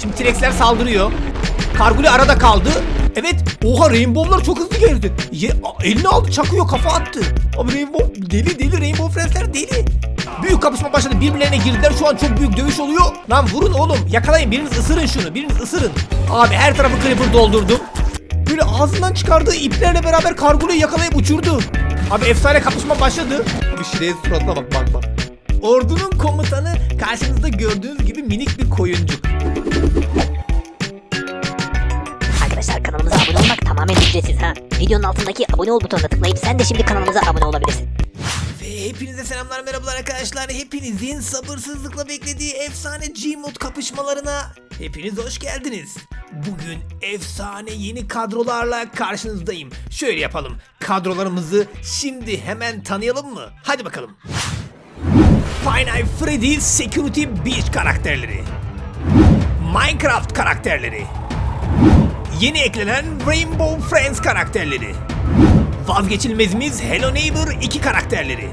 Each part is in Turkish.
Şimdi T-Rex'ler saldırıyor. Karguli arada kaldı. Evet. Oha Rainbow'lar çok hızlı geldi. Ye, elini aldı çakıyor kafa attı. Abi Rainbow deli deli Rainbow Friends'ler deli. Büyük kapışma başladı. Birbirlerine girdiler. Şu an çok büyük dövüş oluyor. Lan vurun oğlum. Yakalayın. Biriniz ısırın şunu. Biriniz ısırın. Abi her tarafı Creeper doldurdum. Böyle ağzından çıkardığı iplerle beraber karguluyu yakalayıp uçurdu. Abi efsane kapışma başladı. Abi Şire'nin suratına bak bak bak. Ordunun komutanı karşınızda gördüğünüz gibi minik bir koyuncuk. Arkadaşlar kanalımıza abone olmak tamamen ücretsiz ha. Videonun altındaki abone ol butonuna tıklayıp sen de şimdi kanalımıza abone olabilirsin. Ve hepinize selamlar merhabalar arkadaşlar. Hepinizin sabırsızlıkla beklediği efsane Gmod kapışmalarına hepiniz hoş geldiniz. Bugün efsane yeni kadrolarla karşınızdayım. Şöyle yapalım. Kadrolarımızı şimdi hemen tanıyalım mı? Hadi bakalım. Nights Freddy Security Beach karakterleri. Minecraft karakterleri. Yeni eklenen Rainbow Friends karakterleri. Vazgeçilmezimiz Hello Neighbor 2 karakterleri.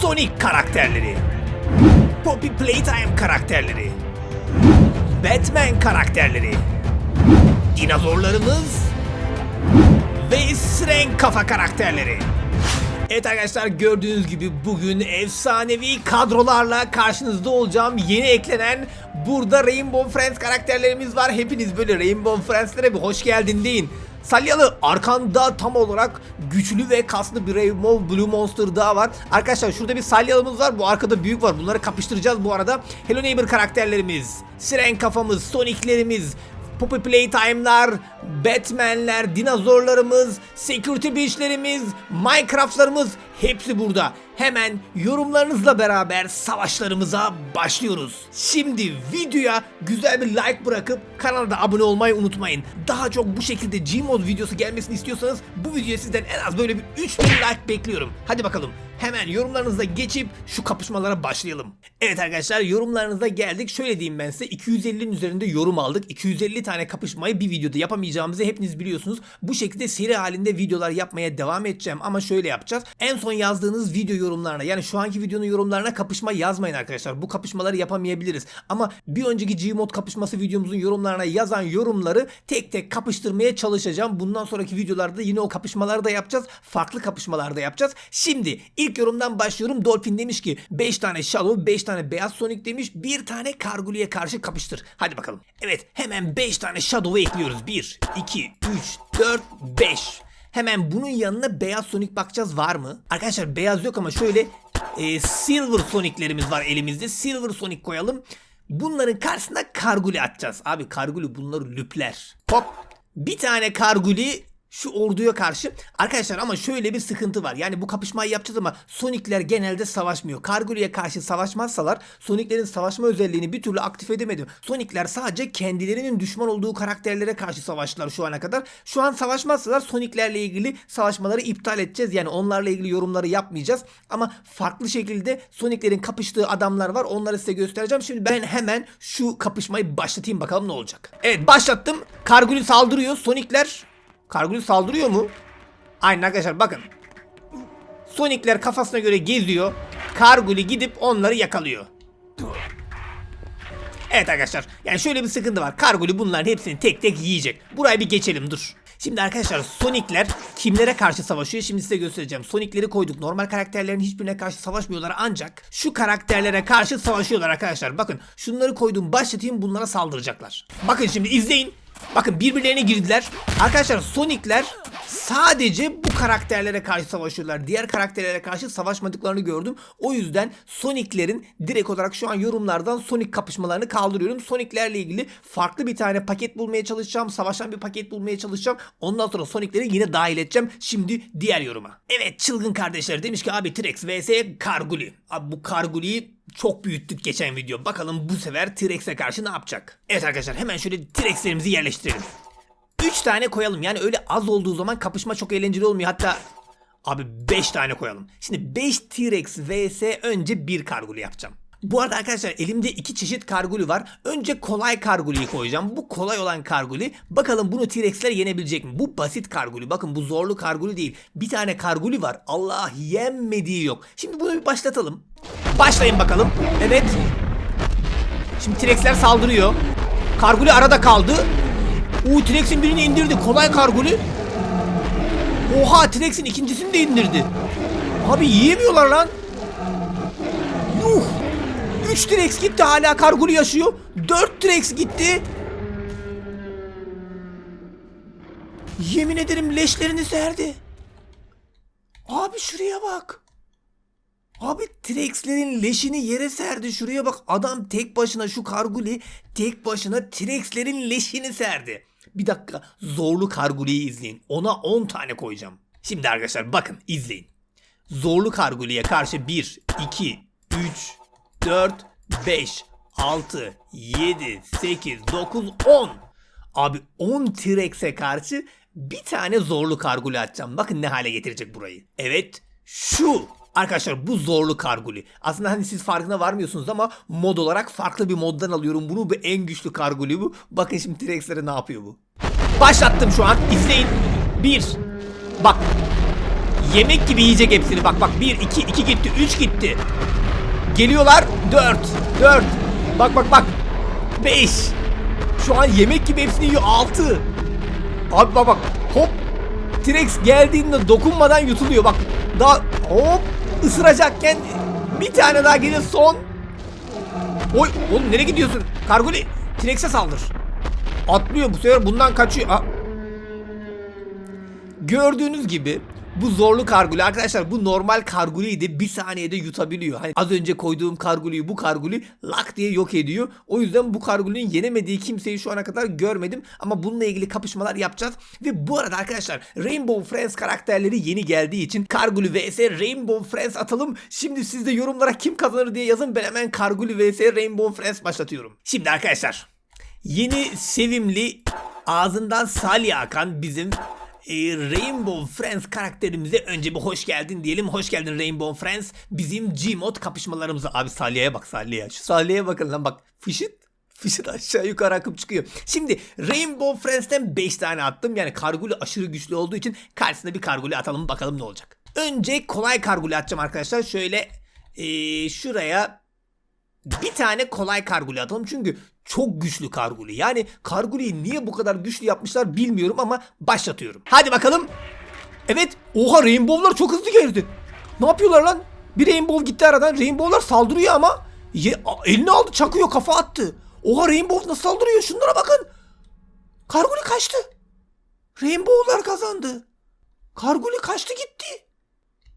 Sonic karakterleri. Poppy Playtime karakterleri. Batman karakterleri. Dinozorlarımız ve Siren kafa karakterleri. Evet arkadaşlar gördüğünüz gibi bugün efsanevi kadrolarla karşınızda olacağım. Yeni eklenen burada Rainbow Friends karakterlerimiz var. Hepiniz böyle Rainbow Friends'lere bir hoş geldin deyin. Salyalı arkanda tam olarak güçlü ve kaslı bir Rainbow Blue Monster daha var. Arkadaşlar şurada bir salyalımız var. Bu arkada büyük var. Bunları kapıştıracağız bu arada. Hello Neighbor karakterlerimiz, Siren kafamız, Sonic'lerimiz, Poppy Playtime'lar, Batman'ler, dinozorlarımız, Security Beach'lerimiz, Minecraft'larımız hepsi burada. Hemen yorumlarınızla beraber savaşlarımıza başlıyoruz. Şimdi videoya güzel bir like bırakıp kanala da abone olmayı unutmayın. Daha çok bu şekilde Gmod videosu gelmesini istiyorsanız bu videoya sizden en az böyle bir 3000 like bekliyorum. Hadi bakalım hemen yorumlarınıza geçip şu kapışmalara başlayalım. Evet arkadaşlar yorumlarınıza geldik. Şöyle diyeyim ben size 250'nin üzerinde yorum aldık. 250 tane kapışmayı bir videoda yapamayacağımızı hepiniz biliyorsunuz. Bu şekilde seri halinde videolar yapmaya devam edeceğim ama şöyle yapacağız. En son yazdığınız video yorumlarına yani şu anki videonun yorumlarına kapışma yazmayın arkadaşlar. Bu kapışmaları yapamayabiliriz. Ama bir önceki Gmod kapışması videomuzun yorumlarına yazan yorumları tek tek kapıştırmaya çalışacağım. Bundan sonraki videolarda yine o kapışmaları da yapacağız. Farklı kapışmalar da yapacağız. Şimdi ilk yorumdan başlıyorum. Dolphin demiş ki 5 tane Shadow, 5 tane Beyaz Sonic demiş. 1 tane Karguli'ye karşı kapıştır. Hadi bakalım. Evet hemen 5 tane Shadow'u ekliyoruz. 1, 2, 3, 4, 5. Hemen bunun yanına beyaz Sonic bakacağız var mı? Arkadaşlar beyaz yok ama şöyle e, Silver Sonic'lerimiz var elimizde. Silver Sonic koyalım. Bunların karşısına Karguli atacağız. Abi Karguli bunları lüpler. Hop. Bir tane Karguli şu orduya karşı. Arkadaşlar ama şöyle bir sıkıntı var. Yani bu kapışmayı yapacağız ama Sonic'ler genelde savaşmıyor. Karguli'ye karşı savaşmazsalar Sonic'lerin savaşma özelliğini bir türlü aktif edemedim. Sonic'ler sadece kendilerinin düşman olduğu karakterlere karşı savaştılar şu ana kadar. Şu an savaşmazsalar Sonic'lerle ilgili savaşmaları iptal edeceğiz. Yani onlarla ilgili yorumları yapmayacağız. Ama farklı şekilde Sonic'lerin kapıştığı adamlar var. Onları size göstereceğim. Şimdi ben hemen şu kapışmayı başlatayım bakalım ne olacak. Evet başlattım. Karguli saldırıyor. Sonic'ler Karguli saldırıyor mu? Aynen arkadaşlar bakın. Sonic'ler kafasına göre geziyor. Karguli gidip onları yakalıyor. Evet arkadaşlar. Yani şöyle bir sıkıntı var. Karguli bunların hepsini tek tek yiyecek. Burayı bir geçelim dur. Şimdi arkadaşlar Sonic'ler kimlere karşı savaşıyor? Şimdi size göstereceğim. Sonic'leri koyduk. Normal karakterlerin hiçbirine karşı savaşmıyorlar ancak şu karakterlere karşı savaşıyorlar arkadaşlar. Bakın şunları koydum başlatayım bunlara saldıracaklar. Bakın şimdi izleyin. Bakın birbirlerine girdiler. Arkadaşlar Sonic'ler sadece bu karakterlere karşı savaşıyorlar. Diğer karakterlere karşı savaşmadıklarını gördüm. O yüzden Sonic'lerin direkt olarak şu an yorumlardan Sonic kapışmalarını kaldırıyorum. Sonic'lerle ilgili farklı bir tane paket bulmaya çalışacağım. Savaşan bir paket bulmaya çalışacağım. Ondan sonra Sonic'leri yine dahil edeceğim. Şimdi diğer yoruma. Evet çılgın kardeşler demiş ki abi T-Rex vs Karguli. Abi bu Karguli'yi çok büyüttük geçen video. Bakalım bu sefer T-Rex'e karşı ne yapacak? Evet arkadaşlar hemen şöyle T-Rex'lerimizi yerleştirelim. 3 tane koyalım. Yani öyle az olduğu zaman kapışma çok eğlenceli olmuyor. Hatta abi 5 tane koyalım. Şimdi 5 T-Rex vs önce 1 kargulu yapacağım. Bu arada arkadaşlar elimde iki çeşit karguli var. Önce kolay karguliyi koyacağım. Bu kolay olan karguli. Bakalım bunu T-Rex'ler yenebilecek mi? Bu basit karguli. Bakın bu zorlu karguli değil. Bir tane karguli var. Allah yenmediği yok. Şimdi bunu bir başlatalım. Başlayın bakalım. Evet. Şimdi T-Rex'ler saldırıyor. Karguli arada kaldı. Uuu T-Rex'in birini indirdi. Kolay Karguli. Oha T-Rex'in ikincisini de indirdi. Abi yiyemiyorlar lan. Yuh. 3 T-Rex gitti hala Karguli yaşıyor. 4 T-Rex gitti. Yemin ederim leşlerini serdi. Abi şuraya bak. Abi T-Rex'lerin leşini yere serdi. Şuraya bak adam tek başına şu Karguli tek başına T-Rex'lerin leşini serdi. Bir dakika zorlu Karguli'yi izleyin. Ona 10 tane koyacağım. Şimdi arkadaşlar bakın izleyin. Zorlu Karguli'ye karşı 1, 2, 3, 4, 5, 6, 7, 8, 9, 10. Abi 10 T-Rex'e karşı bir tane zorlu karguli atacağım. Bakın ne hale getirecek burayı. Evet şu. Arkadaşlar bu zorlu karguli. Aslında hani siz farkına varmıyorsunuz ama mod olarak farklı bir moddan alıyorum bunu. Bu en güçlü karguli bu. Bakın şimdi T-Rex'lere ne yapıyor bu. Başlattım şu an. İzleyin. Bir. Bak. Yemek gibi yiyecek hepsini. Bak bak. Bir, iki, iki gitti. Üç gitti. Geliyorlar. Dört. Dört. Bak bak bak. Beş. Şu an yemek gibi hepsini yiyor. Altı. Abi bak bak. Hop. T-Rex geldiğinde dokunmadan yutuluyor. Bak. Daha hop ısıracakken bir tane daha geliyor son. Oy oğlum nereye gidiyorsun? Kargoli T-Rex'e saldır. Atlıyor bu sefer bundan kaçıyor. Aa. Gördüğünüz gibi bu zorlu karguli arkadaşlar bu normal karguliyi de bir saniyede yutabiliyor. Hani az önce koyduğum karguliyi bu karguli lak diye yok ediyor. O yüzden bu kargulinin yenemediği kimseyi şu ana kadar görmedim. Ama bununla ilgili kapışmalar yapacağız. Ve bu arada arkadaşlar Rainbow Friends karakterleri yeni geldiği için Karguli vs Rainbow Friends atalım. Şimdi siz de yorumlara kim kazanır diye yazın. Ben hemen Karguli vs Rainbow Friends başlatıyorum. Şimdi arkadaşlar yeni sevimli ağzından salya akan bizim Rainbow Friends karakterimize önce bir hoş geldin diyelim. Hoş geldin Rainbow Friends. Bizim Gmod kapışmalarımıza. Abi Salya'ya bak Salya'ya. Şu Salya'ya bakın lan bak. Fışıt. Fışıt aşağı yukarı akıp çıkıyor. Şimdi Rainbow Friends'ten 5 tane attım. Yani Karguli aşırı güçlü olduğu için karşısına bir Karguli atalım bakalım ne olacak. Önce kolay Karguli atacağım arkadaşlar. Şöyle e, şuraya bir tane kolay karguli atalım çünkü çok güçlü karguli. Yani karguliyi niye bu kadar güçlü yapmışlar bilmiyorum ama başlatıyorum. Hadi bakalım. Evet. Oha Rainbow'lar çok hızlı geldi. Ne yapıyorlar lan? Bir Rainbow gitti aradan. Rainbow'lar saldırıyor ama. Ye, a- elini aldı çakıyor kafa attı. Oha Rainbow nasıl saldırıyor? Şunlara bakın. Karguli kaçtı. Rainbow'lar kazandı. Karguli kaçtı gitti.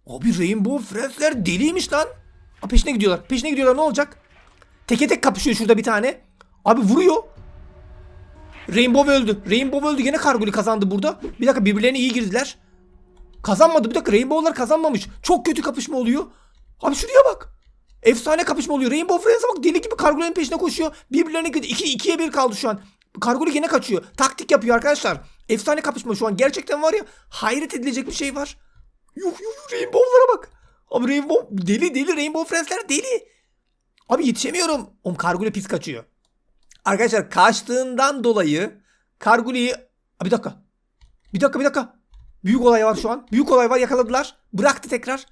Abi Rainbow Friends'ler deliymiş lan. Aa, peşine gidiyorlar. Peşine gidiyorlar ne olacak? Teke tek kapışıyor şurada bir tane. Abi vuruyor. Rainbow öldü. Rainbow öldü. Yine Karguli kazandı burada. Bir dakika birbirlerine iyi girdiler. Kazanmadı. Bir dakika Rainbow'lar kazanmamış. Çok kötü kapışma oluyor. Abi şuraya bak. Efsane kapışma oluyor. Rainbow Friends'e bak deli gibi Karguli'nin peşine koşuyor. Birbirlerine gidiyor. İki, ikiye bir kaldı şu an. Karguli yine kaçıyor. Taktik yapıyor arkadaşlar. Efsane kapışma şu an. Gerçekten var ya hayret edilecek bir şey var. Yuh yuh yuh Rainbow'lara bak. Abi Rainbow deli deli Rainbow Friends'ler deli. Abi yetişemiyorum. Oğlum Karguli pis kaçıyor. Arkadaşlar kaçtığından dolayı Karguli'yi... Bir dakika. Bir dakika bir dakika. Büyük olay var şu an. Büyük olay var yakaladılar. Bıraktı tekrar.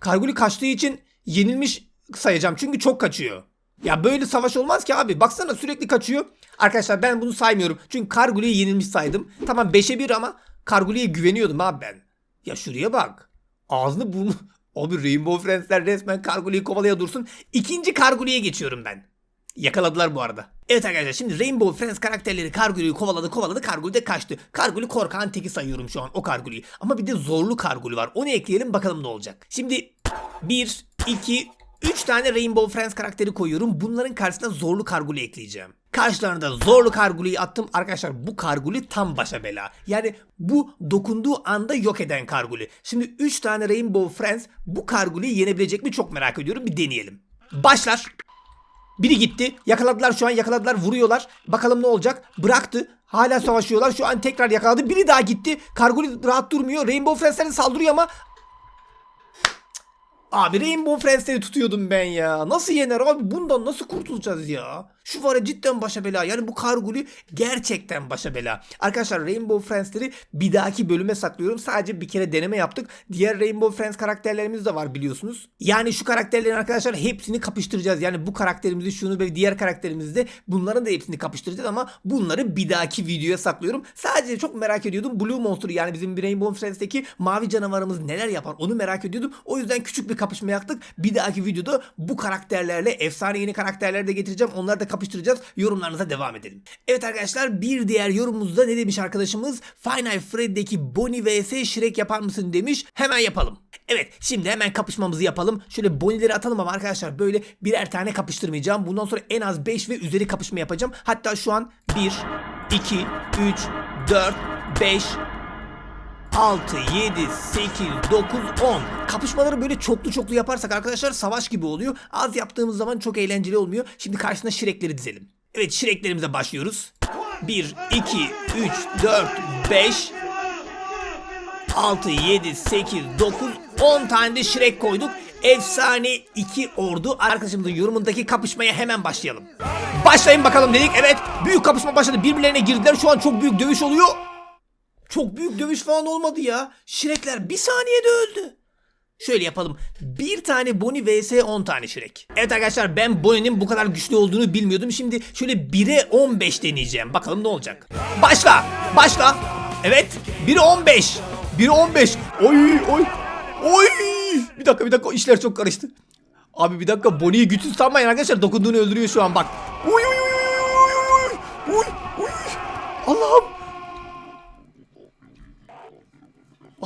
Karguli kaçtığı için yenilmiş sayacağım. Çünkü çok kaçıyor. Ya böyle savaş olmaz ki abi. Baksana sürekli kaçıyor. Arkadaşlar ben bunu saymıyorum. Çünkü Karguli'yi yenilmiş saydım. Tamam 5'e 1 ama Karguli'ye güveniyordum abi ben. Ya şuraya bak. Ağzını burnu... Abi Rainbow Friends'ler resmen Karguli'yi kovalaya dursun. İkinci Karguli'ye geçiyorum ben. Yakaladılar bu arada. Evet arkadaşlar şimdi Rainbow Friends karakterleri Karguli'yi kovaladı kovaladı Karguli de kaçtı. Karguli korkan teki sayıyorum şu an o Karguli'yi. Ama bir de zorlu Karguli var. Onu ekleyelim bakalım ne olacak. Şimdi 1, 2, 3 tane Rainbow Friends karakteri koyuyorum. Bunların karşısına zorlu Karguli ekleyeceğim. Karşılarına da zorlu Karguli'yi attım. Arkadaşlar bu Karguli tam başa bela. Yani bu dokunduğu anda yok eden Karguli. Şimdi 3 tane Rainbow Friends bu Karguli'yi yenebilecek mi çok merak ediyorum. Bir deneyelim. Başlar. Biri gitti. Yakaladılar şu an yakaladılar vuruyorlar. Bakalım ne olacak. Bıraktı. Hala savaşıyorlar. Şu an tekrar yakaladı. Biri daha gitti. Karguli rahat durmuyor. Rainbow Friends'ler de saldırıyor ama Abi Rainbow Friends'leri tutuyordum ben ya. Nasıl yener abi? Bundan nasıl kurtulacağız ya? Şu var ya cidden başa bela. Yani bu Karguli gerçekten başa bela. Arkadaşlar Rainbow Friends'leri bir dahaki bölüme saklıyorum. Sadece bir kere deneme yaptık. Diğer Rainbow Friends karakterlerimiz de var biliyorsunuz. Yani şu karakterlerin arkadaşlar hepsini kapıştıracağız. Yani bu karakterimizi şunu ve diğer karakterimizi de bunların da hepsini kapıştıracağız ama bunları bir dahaki videoya saklıyorum. Sadece çok merak ediyordum. Blue Monster yani bizim Rainbow Friends'teki mavi canavarımız neler yapar onu merak ediyordum. O yüzden küçük bir kapışma yaptık. Bir dahaki videoda bu karakterlerle efsane yeni karakterler de getireceğim. Onları da kapıştıracağız. Yorumlarınıza devam edelim. Evet arkadaşlar bir diğer yorumumuzda ne demiş arkadaşımız? Final Freddy'deki Bonnie vs Shrek yapar mısın demiş. Hemen yapalım. Evet şimdi hemen kapışmamızı yapalım. Şöyle Bonnie'leri atalım ama arkadaşlar böyle birer tane kapıştırmayacağım. Bundan sonra en az 5 ve üzeri kapışma yapacağım. Hatta şu an 1, 2, 3, 4, 5, 6, 7, 8, 9, 10. Kapışmaları böyle çoklu çoklu yaparsak arkadaşlar savaş gibi oluyor. Az yaptığımız zaman çok eğlenceli olmuyor. Şimdi karşısına şirekleri dizelim. Evet şireklerimize başlıyoruz. 1, 2, 3, 4, 5, 6, 7, 8, 9, 10 tane de şirek koyduk. Efsane iki ordu. Arkadaşımızın yorumundaki kapışmaya hemen başlayalım. Başlayın bakalım dedik. Evet büyük kapışma başladı. Birbirlerine girdiler. Şu an çok büyük dövüş oluyor. Çok büyük dövüş falan olmadı ya. Şirekler bir saniyede öldü. Şöyle yapalım. Bir tane Bonnie vs 10 tane Şirek. Evet arkadaşlar ben Bonnie'nin bu kadar güçlü olduğunu bilmiyordum. Şimdi şöyle 1'e 15 deneyeceğim. Bakalım ne olacak. Başla. Başla. Evet. 1'e 15. 1'e 15. Oy oy. Oy. Bir dakika bir dakika işler çok karıştı. Abi bir dakika Bonnie'yi güçsüz sanmayın arkadaşlar. Dokunduğunu öldürüyor şu an bak. Uy uy uy uy uy uy uy uy. Allah'ım.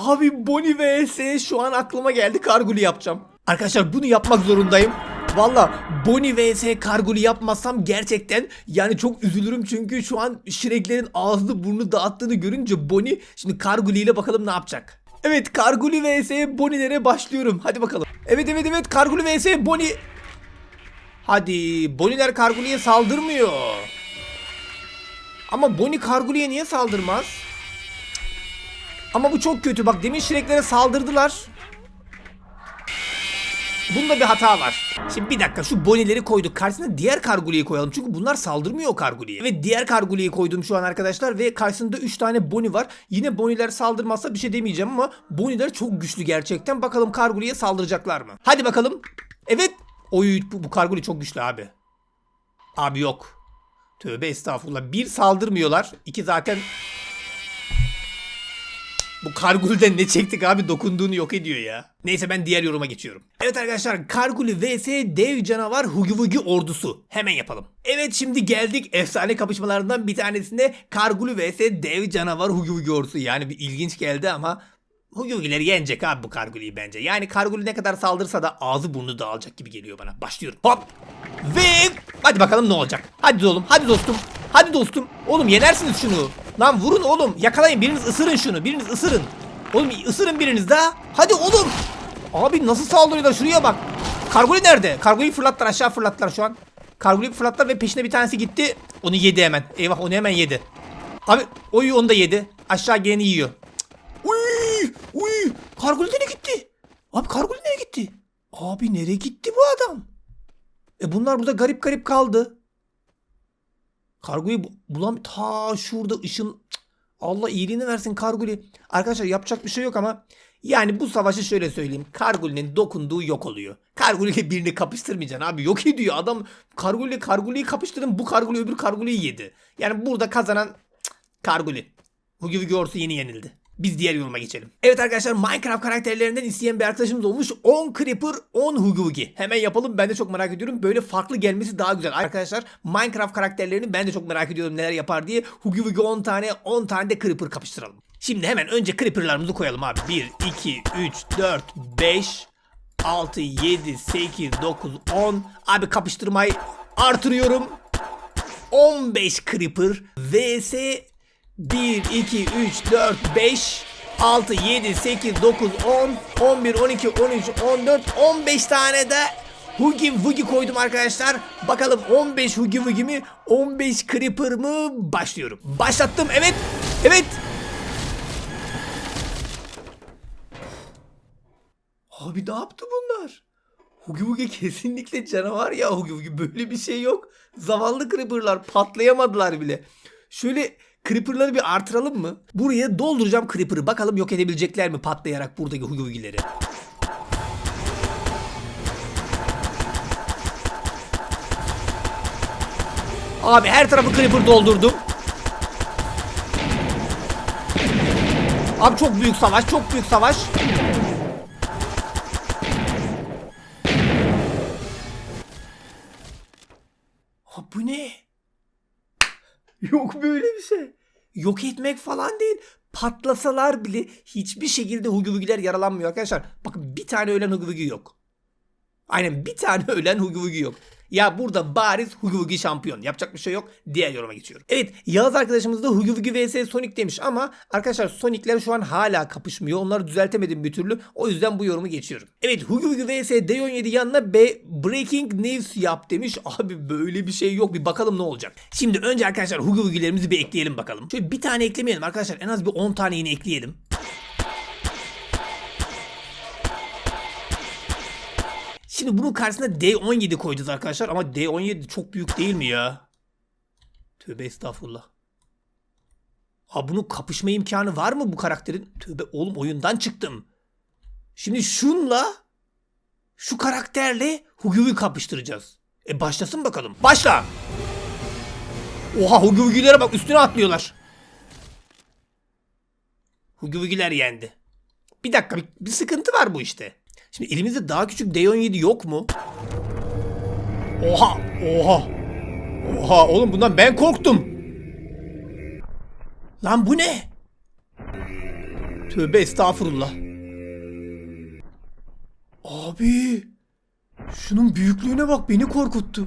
Abi Bonnie vs şu an aklıma geldi Karguli yapacağım. Arkadaşlar bunu yapmak zorundayım. Valla Bonnie vs Karguli yapmazsam gerçekten yani çok üzülürüm çünkü şu an Shrek'lerin ağzını burnunu dağıttığını görünce Bonnie şimdi Karguli ile bakalım ne yapacak. Evet Karguli vs Bonnie'lere başlıyorum. Hadi bakalım. Evet evet evet Karguli vs Bonnie. Hadi Bonnie'ler Karguli'ye saldırmıyor. Ama Bonnie Karguli'ye niye saldırmaz? Ama bu çok kötü. Bak demin Shrek'lere saldırdılar. Bunda bir hata var. Şimdi bir dakika şu Bonnie'leri koyduk. Karşısına diğer Karguli'yi koyalım. Çünkü bunlar saldırmıyor o Karguli'ye. Ve diğer Karguli'yi koydum şu an arkadaşlar. Ve karşısında 3 tane Bonnie var. Yine Bonnie'ler saldırmazsa bir şey demeyeceğim ama Bonnie'ler çok güçlü gerçekten. Bakalım Karguli'ye saldıracaklar mı? Hadi bakalım. Evet. Oy bu, bu Karguli çok güçlü abi. Abi yok. Tövbe estağfurullah. Bir saldırmıyorlar. İki zaten bu Kargul'den ne çektik abi dokunduğunu yok ediyor ya. Neyse ben diğer yoruma geçiyorum. Evet arkadaşlar Karguli vs dev canavar Hugi ordusu. Hemen yapalım. Evet şimdi geldik efsane kapışmalarından bir tanesine Karguli vs dev canavar Hugi ordusu. Yani bir ilginç geldi ama Hugi Wugi'leri yenecek abi bu Karguli'yi bence. Yani Karguli ne kadar saldırsa da ağzı burnu dağılacak gibi geliyor bana. Başlıyorum. Hop. Ve hadi bakalım ne olacak. Hadi oğlum hadi dostum. Hadi dostum. Oğlum yenersiniz şunu. Lan vurun oğlum. Yakalayın biriniz ısırın şunu. Biriniz ısırın. Oğlum ısırın biriniz daha. Hadi oğlum. Abi nasıl saldırıyorlar şuraya bak. Karguli nerede? Karguli'yi fırlattılar aşağı fırlattılar şu an. Karguli'yi fırlattılar ve peşine bir tanesi gitti. Onu yedi hemen. Eyvah onu hemen yedi. Abi oyu onu da yedi. Aşağı geleni yiyor. Uy, uy. Karguli nereye gitti? Abi Karguli nereye gitti? Abi nereye gitti bu adam? E bunlar burada garip garip kaldı. Kargoyu bu- bulam ta şurada ışın. Allah iyiliğini versin Karguli. Arkadaşlar yapacak bir şey yok ama yani bu savaşı şöyle söyleyeyim. Karguli'nin dokunduğu yok oluyor. Karguli ile birini kapıştırmayacaksın abi. Yok ediyor adam. Karguli Karguli'yi kapıştırın bu Karguli öbür Karguli'yi yedi. Yani burada kazanan Karguli. Hugi Wugi ordusu yeni yenildi. Biz diğer yoruma geçelim. Evet arkadaşlar Minecraft karakterlerinden isteyen bir arkadaşımız olmuş. 10 Creeper 10 Hugi Wugi. Hemen yapalım ben de çok merak ediyorum. Böyle farklı gelmesi daha güzel. Arkadaşlar Minecraft karakterlerini ben de çok merak ediyorum neler yapar diye. Hugi Wugi 10 tane 10 tane de Creeper kapıştıralım. Şimdi hemen önce Creeper'larımızı koyalım abi. 1, 2, 3, 4, 5, 6, 7, 8, 9, 10. Abi kapıştırmayı artırıyorum. 15 Creeper vs 1, 2, 3, 4, 5, 6, 7, 8, 9, 10, 11, 12, 13, 14, 15 tane de Hugi Wugi koydum arkadaşlar. Bakalım 15 Hugi Wugi mi 15 Creeper mı? Başlıyorum. Başlattım evet. Evet. Abi ne yaptı bunlar? Hugi Hugi kesinlikle canavar ya Hugi Hugi. Böyle bir şey yok. Zavallı Creeper'lar patlayamadılar bile. Şöyle Creeper'ları bir artıralım mı? Buraya dolduracağım Creeper'ı. Bakalım yok edebilecekler mi patlayarak buradaki Hugi Hugi'leri. Abi her tarafı Creeper doldurdum. Abi çok büyük savaş, çok büyük savaş. Ha bu ne? Yok böyle bir şey. Yok etmek falan değil. Patlasalar bile hiçbir şekilde Hugi Hugi'ler yaralanmıyor arkadaşlar. Bakın bir tane ölen Hugi yok. Aynen bir tane ölen Hugi yok. Ya burada bariz Hugi şampiyon. Yapacak bir şey yok. Diğer yoruma geçiyorum. Evet Yağız arkadaşımız da Hugi vs Sonic demiş ama arkadaşlar Sonic'ler şu an hala kapışmıyor. Onları düzeltemedim bir türlü. O yüzden bu yorumu geçiyorum. Evet Hugi vs D17 yanına B Breaking News yap demiş. Abi böyle bir şey yok. Bir bakalım ne olacak. Şimdi önce arkadaşlar Hugi Hugi'lerimizi bir ekleyelim bakalım. Şöyle bir tane eklemeyelim arkadaşlar. En az bir 10 tane yine ekleyelim. Şimdi bunun karşısına D17 koyacağız arkadaşlar ama D17 çok büyük değil mi ya? Tövbe estağfurullah. Ha bunun kapışma imkanı var mı bu karakterin? Tövbe oğlum oyundan çıktım. Şimdi şunla şu karakterle Hugi'yi kapıştıracağız. E başlasın bakalım. Başla. Oha Hugi Hugi'lere bak üstüne atlıyorlar. Hugi Hugi'ler yendi. Bir dakika bir, bir sıkıntı var bu işte. Şimdi elimizde daha küçük D17 yok mu? Oha! Oha! Oha oğlum bundan ben korktum. Lan bu ne? Tövbe estağfurullah. Abi! Şunun büyüklüğüne bak beni korkuttu.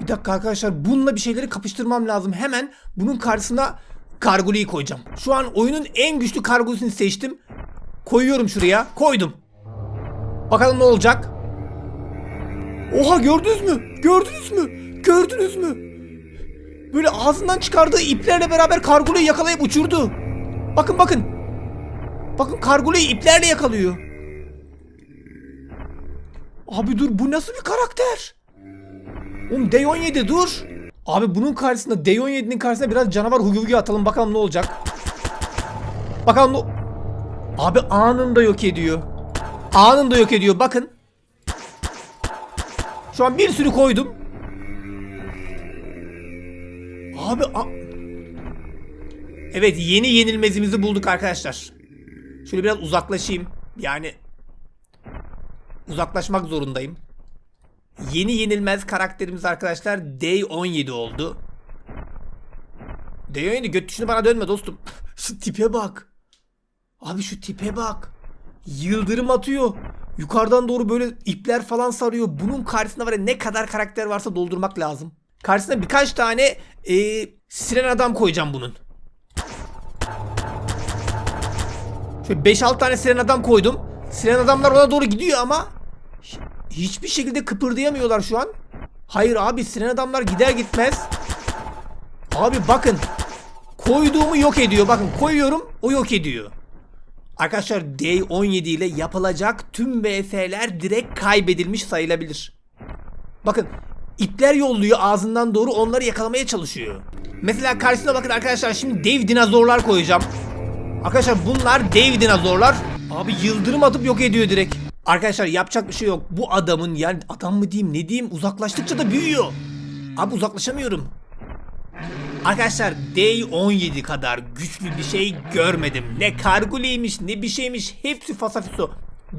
Bir dakika arkadaşlar bununla bir şeyleri kapıştırmam lazım. Hemen bunun karşısına Kargoli'yi koyacağım. Şu an oyunun en güçlü kargosunu seçtim. Koyuyorum şuraya. Koydum. Bakalım ne olacak? Oha gördünüz mü? Gördünüz mü? Gördünüz mü? Böyle ağzından çıkardığı iplerle beraber kargoluyu yakalayıp uçurdu. Bakın bakın. Bakın kargoluyu iplerle yakalıyor. Abi dur bu nasıl bir karakter? Oğlum D17 dur. Abi bunun karşısında D17'nin karşısına biraz canavar Hugi Hugi atalım bakalım ne olacak. Bakalım ne... Abi anında yok ediyor. Anında yok ediyor bakın. Şu an bir sürü koydum. Abi a- Evet yeni yenilmezimizi bulduk arkadaşlar. Şöyle biraz uzaklaşayım. Yani uzaklaşmak zorundayım. Yeni yenilmez karakterimiz arkadaşlar D17 oldu. D17 göt düşünü bana dönme dostum. Şu tipe bak. Abi şu tipe bak. Yıldırım atıyor. Yukarıdan doğru böyle ipler falan sarıyor. Bunun karşısında var ya ne kadar karakter varsa doldurmak lazım. Karşısına birkaç tane e, siren adam koyacağım bunun. Şöyle 5-6 tane siren adam koydum. Siren adamlar ona doğru gidiyor ama hi- hiçbir şekilde kıpırdayamıyorlar şu an. Hayır abi siren adamlar gider gitmez. Abi bakın. Koyduğumu yok ediyor. Bakın koyuyorum o yok ediyor. Arkadaşlar D17 ile yapılacak tüm VS'ler direkt kaybedilmiş sayılabilir. Bakın ipler yolluyor ağzından doğru onları yakalamaya çalışıyor. Mesela karşısına bakın arkadaşlar şimdi dev dinozorlar koyacağım. Arkadaşlar bunlar dev dinozorlar. Abi yıldırım atıp yok ediyor direkt. Arkadaşlar yapacak bir şey yok. Bu adamın yani adam mı diyeyim ne diyeyim uzaklaştıkça da büyüyor. Abi uzaklaşamıyorum. Arkadaşlar D17 kadar güçlü bir şey görmedim. Ne karguleymiş ne bir şeymiş hepsi fasafiso.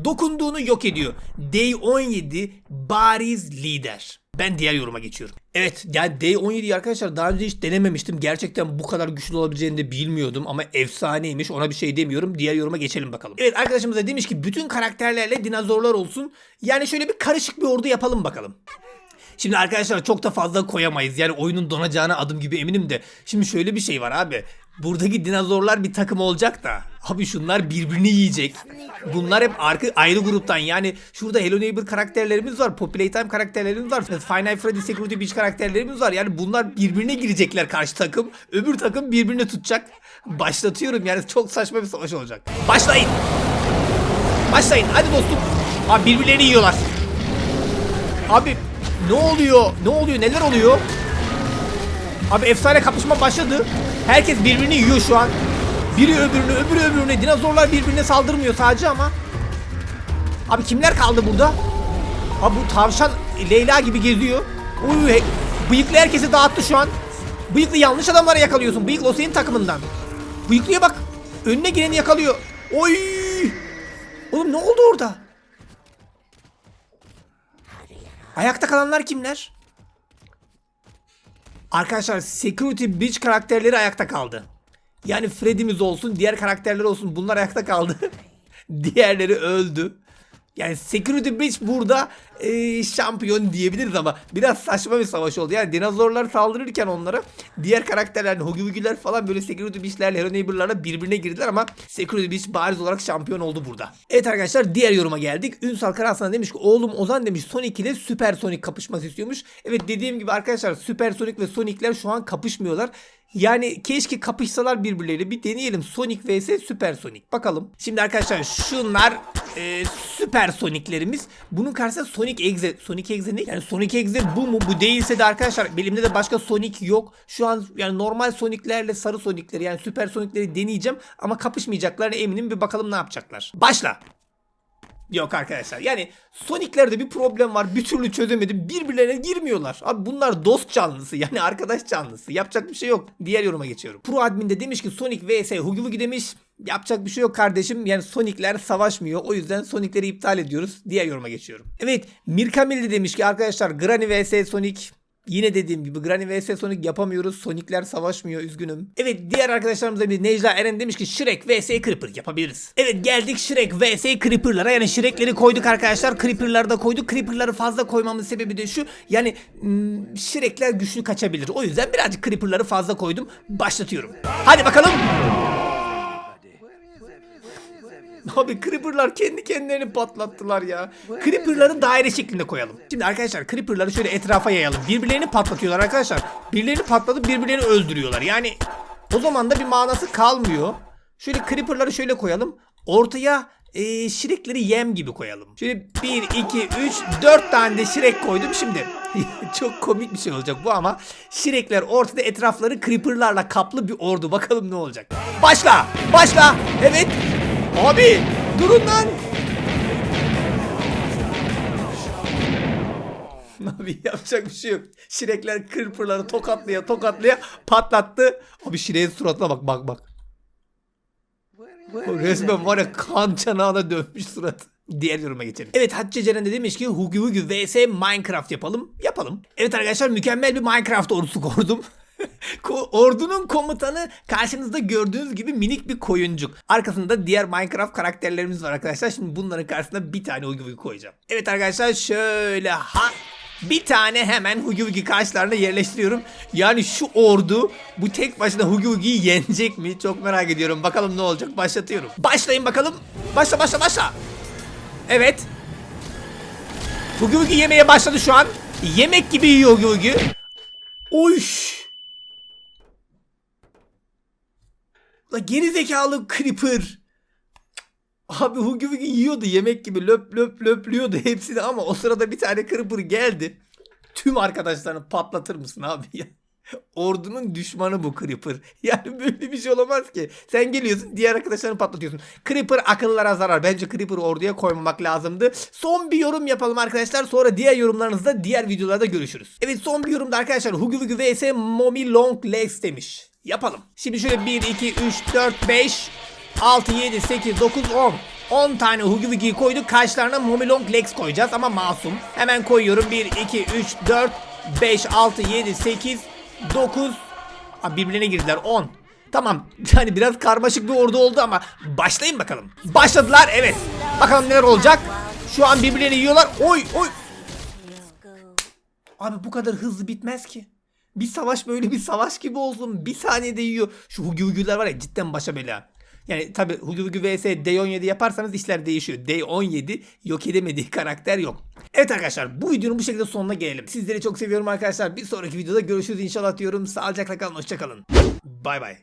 Dokunduğunu yok ediyor. D17 bariz lider. Ben diğer yoruma geçiyorum. Evet yani D17'yi arkadaşlar daha önce hiç denememiştim. Gerçekten bu kadar güçlü olabileceğini de bilmiyordum ama efsaneymiş ona bir şey demiyorum. Diğer yoruma geçelim bakalım. Evet arkadaşımız da demiş ki bütün karakterlerle dinozorlar olsun. Yani şöyle bir karışık bir ordu yapalım bakalım. Şimdi arkadaşlar çok da fazla koyamayız. Yani oyunun donacağına adım gibi eminim de. Şimdi şöyle bir şey var abi. Buradaki dinozorlar bir takım olacak da. Abi şunlar birbirini yiyecek. Bunlar hep arka, ayrı gruptan. Yani şurada Hello Neighbor karakterlerimiz var. Poppy Playtime karakterlerimiz var. Nights Freddy Security Beach karakterlerimiz var. Yani bunlar birbirine girecekler karşı takım. Öbür takım birbirini tutacak. Başlatıyorum yani çok saçma bir savaş olacak. Başlayın. Başlayın hadi dostum. Abi birbirlerini yiyorlar. Abi ne oluyor? Ne oluyor? Neler oluyor? Abi efsane kapışma başladı. Herkes birbirini yiyor şu an. Biri öbürünü, öbürü öbürüne. Dinozorlar birbirine saldırmıyor sadece ama. Abi kimler kaldı burada? Abi bu tavşan Leyla gibi geziyor. Uy, he- bıyıklı herkesi dağıttı şu an. Bıyıklı yanlış adamları yakalıyorsun. Bıyıklı o senin takımından. Bıyıklıya bak. Önüne geleni yakalıyor. Oy! Oğlum ne oldu orada? Ayakta kalanlar kimler? Arkadaşlar Security Breach karakterleri ayakta kaldı. Yani Freddy'miz olsun, diğer karakterler olsun bunlar ayakta kaldı. Diğerleri öldü. Yani Security Breach burada eee, şampiyon diyebiliriz ama biraz saçma bir savaş oldu. Yani dinozorlar saldırırken onlara diğer karakterler, Wugi'ler falan böyle Security Breach'lerle Hero Neighbor'larla birbirine girdiler ama Security Breach bariz olarak şampiyon oldu burada. Evet arkadaşlar diğer yoruma geldik. Ünsal Karahasan demiş ki oğlum Ozan demiş Sonic ile Süper Sonic kapışması istiyormuş. Evet dediğim gibi arkadaşlar Süper Sonic ve Sonic'ler şu an kapışmıyorlar. Yani keşke kapışsalar birbirleriyle. Bir deneyelim. Sonic vs Süper Sonic. Bakalım. Şimdi arkadaşlar şunlar e, Süper Sonic'lerimiz. Bunun karşısında Sonic Exe. Sonic Exe ne? Yani Sonic Exe bu mu? Bu değilse de arkadaşlar elimde de başka Sonic yok. Şu an yani normal Sonic'lerle sarı Sonic'leri yani Süper Sonic'leri deneyeceğim. Ama kapışmayacaklarına eminim. Bir bakalım ne yapacaklar. Başla. Yok arkadaşlar. Yani Sonic'lerde bir problem var. Bir türlü çözemedim. Birbirlerine girmiyorlar. Abi bunlar dost canlısı. Yani arkadaş canlısı. Yapacak bir şey yok. Diğer yoruma geçiyorum. Pro admin de demiş ki Sonic vs Hugi Wugi demiş. Yapacak bir şey yok kardeşim. Yani Sonic'ler savaşmıyor. O yüzden Sonic'leri iptal ediyoruz. Diğer yoruma geçiyorum. Evet. Mirkamil de demiş ki arkadaşlar Granny vs Sonic Yine dediğim gibi Granny vs Sonic yapamıyoruz. Sonic'ler savaşmıyor üzgünüm. Evet diğer arkadaşlarımız da bir Necla Eren demiş ki Shrek vs Creeper yapabiliriz. Evet geldik Shrek vs Creeper'lara. Yani Shrek'leri koyduk arkadaşlar. Creeper'ları da koyduk. Creeper'ları fazla koymamın sebebi de şu. Yani hmm, Shrek'ler güçlü kaçabilir. O yüzden birazcık Creeper'ları fazla koydum. Başlatıyorum. Hadi bakalım. Abi Creeper'lar kendi kendilerini patlattılar ya. Creeper'ları daire şeklinde koyalım. Şimdi arkadaşlar Creeper'ları şöyle etrafa yayalım. Birbirlerini patlatıyorlar arkadaşlar. Birilerini patlatıp birbirlerini öldürüyorlar. Yani o zaman da bir manası kalmıyor. Şöyle Creeper'ları şöyle koyalım. Ortaya e, şirekleri yem gibi koyalım. Şöyle 1, 2, 3, 4 tane de şirek koydum. Şimdi çok komik bir şey olacak bu ama şirekler ortada etrafları creeperlarla kaplı bir ordu. Bakalım ne olacak. Başla! Başla! Evet! Abi! Durun lan! Abi yapacak bir şey yok. Şirekler creeperları tokatlaya tokatlaya patlattı. Abi şireğin suratına bak bak bak. O resmen var ya kan çanağına dönmüş surat. Diğer yoruma geçelim. Evet Hatice Ceren de demiş ki Hugi Hugi vs Minecraft yapalım. Yapalım. Evet arkadaşlar mükemmel bir Minecraft ordusu kurdum. Ordunun komutanı karşınızda gördüğünüz gibi minik bir koyuncuk. Arkasında diğer Minecraft karakterlerimiz var arkadaşlar. Şimdi bunların karşısına bir tane Hugi koyacağım. Evet arkadaşlar şöyle ha bir tane hemen Hugi Hugi karşılarına yerleştiriyorum. Yani şu ordu bu tek başına Hugi Hugi'yi yenecek mi? Çok merak ediyorum. Bakalım ne olacak. Başlatıyorum. Başlayın bakalım. Başla başla başla. Evet. Hugi Hugi yemeye başladı şu an. Yemek gibi yiyor Hugi Hugi. Oyş. La geri zekalı Creeper. Abi Hugi Hugi yiyordu yemek gibi löp löp löplüyordu hepsini ama o sırada bir tane Creeper geldi. Tüm arkadaşlarını patlatır mısın abi ya? Ordunun düşmanı bu Creeper. Yani böyle bir şey olamaz ki. Sen geliyorsun diğer arkadaşlarını patlatıyorsun. Creeper akıllara zarar. Bence Creeper orduya koymamak lazımdı. Son bir yorum yapalım arkadaşlar. Sonra diğer yorumlarınızda diğer videolarda görüşürüz. Evet son bir yorumda arkadaşlar Hugi Hugi vs Mommy Long Legs demiş. Yapalım. Şimdi şöyle 1, 2, 3, 4, 5, 6, 7, 8, 9, 10. 10 tane Hugi Wugi'yi koyduk. Karşılarına Mommy Long Legs koyacağız ama masum. Hemen koyuyorum. 1, 2, 3, 4, 5, 6, 7, 8, 9. Abi birbirine girdiler. 10. Tamam. Yani biraz karmaşık bir ordu oldu ama başlayın bakalım. Başladılar. Evet. Bakalım neler olacak. Şu an birbirlerini yiyorlar. Oy oy. Abi bu kadar hızlı bitmez ki. Bir savaş böyle bir savaş gibi olsun. Bir saniyede yiyor. Şu Hugi Hugi'ler var ya cidden başa bela. Yani tabi Hugi Hugi vs D17 yaparsanız işler değişiyor. D17 yok edemediği karakter yok. Evet arkadaşlar bu videonun bu şekilde sonuna gelelim. Sizleri çok seviyorum arkadaşlar. Bir sonraki videoda görüşürüz inşallah diyorum. Sağlıcakla kalın. Hoşçakalın. Bay bay.